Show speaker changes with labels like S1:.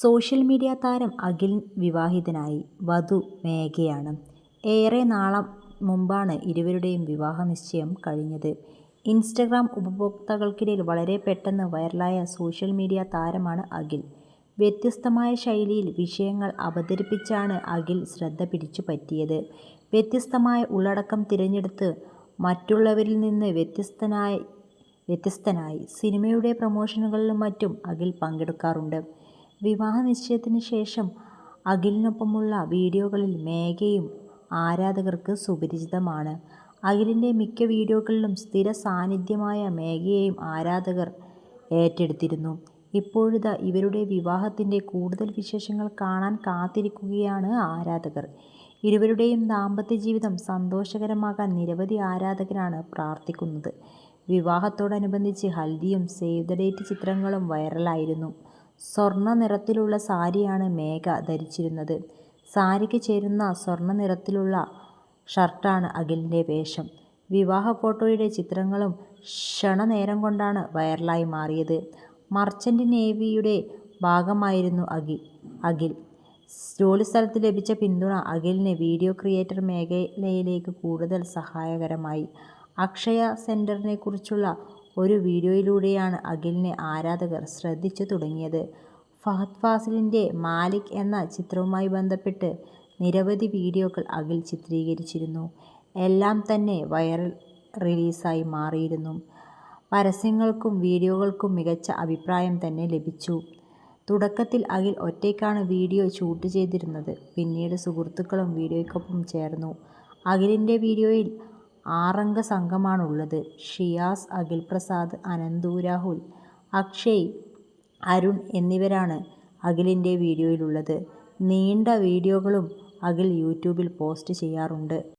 S1: Social media താരം അഖിൽ വിവാഹിതനായി. വധു മേഘയാണ്. ഏറെ നാളം മുമ്പാണ് ഇരുവരുടെയും വിവാഹ നിശ്ചയം കഴിഞ്ഞത്. ഇൻസ്റ്റഗ്രാം ഉപഭോക്താക്കൾക്കിടയിൽ വളരെ പെട്ടെന്ന് വൈറലായ സോഷ്യൽ മീഡിയ താരമാണ് അഖിൽ. വ്യത്യസ്തമായ ശൈലിയിൽ വിഷയങ്ങൾ അവതരിപ്പിച്ചാണ് അഖിൽ ശ്രദ്ധ പിടിച്ചു പറ്റിയത് വ്യത്യസ്തമായ ഉള്ളടക്കം തിരഞ്ഞെടുത്ത് മറ്റുള്ളവരിൽ നിന്ന് വ്യത്യസ്തനായി വ്യത്യസ്തനായി സിനിമയുടെ പ്രമോഷനുകളിലും മറ്റും അഖിൽ പങ്കെടുക്കാറുണ്ട്. വിവാഹ നിശ്ചയത്തിന് ശേഷം അഖിലിനൊപ്പമുള്ള വീഡിയോകളിൽ മേഘയും ആരാധകർക്ക് സുപരിചിതമാണ്. അഖിലിന്റെ മിക്ക വീഡിയോകളിലും സ്ഥിര സാന്നിധ്യമായ മേഘയെയും ആരാധകർ ഏറ്റെടുത്തിരുന്നു. ഇപ്പോഴിതാ ഇവരുടെ വിവാഹത്തിന്റെ കൂടുതൽ വിശേഷങ്ങൾ കാണാൻ കാത്തിരിക്കുകയാണ് ആരാധകർ. ഇരുവരുടെയും ദാമ്പത്യ ജീവിതം സന്തോഷകരമാകാൻ നിരവധി ആരാധകരാണ് പ്രാർത്ഥിക്കുന്നത്. വിവാഹത്തോടനുബന്ധിച്ച് ഹൽദിയും സേവ് ദ ഡേറ്റ് ചിത്രങ്ങളും വൈറലായിരുന്നു. സ്വർണ നിറത്തിലുള്ള സാരിയാണ് മേഘ ധരിച്ചിരുന്നത്. സാരിക്ക് ചേരുന്ന സ്വർണ നിറത്തിലുള്ള ഷർട്ടാണ് അഖിലിന്റെ വേഷം. വിവാഹ ഫോട്ടോയുടെ ചിത്രങ്ങളും ക്ഷണനേരം കൊണ്ടാണ് വൈറലായി മാറിയത്. മർച്ചന്റ് നേവിയുടെ ഭാഗമായിരുന്നു അഖിൽ. അഖിൽ ജോലിസ്ഥലത്ത് ലഭിച്ച പിന്തുണ അഖിലിന് വീഡിയോ ക്രിയേറ്റർ മേഖലയിലേക്ക് കൂടുതൽ സഹായകരമായി. അക്ഷയ സെന്ററിനെക്കുറിച്ചുള്ള ഒരു വീഡിയോയിലൂടെയാണ് അഖിലിനെ ആരാധകർ ശ്രദ്ധിച്ചു തുടങ്ങിയത്. ഫഹദ് ഫാസിലിന്റെ മാലിക് എന്ന ചിത്രവുമായി ബന്ധപ്പെട്ട് നിരവധി വീഡിയോകൾ അഖിൽ ചിത്രീകരിച്ചിരുന്നു. എല്ലാം തന്നെ വൈറൽ റിലീസായി മാറിയിരുന്നു. പരസ്യങ്ങൾക്കും വീഡിയോകൾക്കും മികച്ച അഭിപ്രായം തന്നെ ലഭിച്ചു. തുടക്കത്തിൽ അഖിൽ ഒറ്റയ്ക്കാണ് വീഡിയോ ഷൂട്ട് ചെയ്തിരുന്നത്. പിന്നീട് സുഹൃത്തുക്കളും വീഡിയോയ്ക്കൊപ്പം ചേർന്നു. അഖിലിന്റെ വീഡിയോയിൽ ആറംഗ സംഘമാണുള്ളത്. ഷിയാസ്, അഖിൽ പ്രസാദ്, അനന്തു രാഹുൽ, അക്ഷയ്, അരുൺ എന്നിവരാണ് അഖിലിന്റെ വീഡിയോയിലുള്ളത്. നീണ്ട വീഡിയോകളും അഖിൽ യൂട്യൂബിൽ പോസ്റ്റ് ചെയ്യാറുണ്ട്.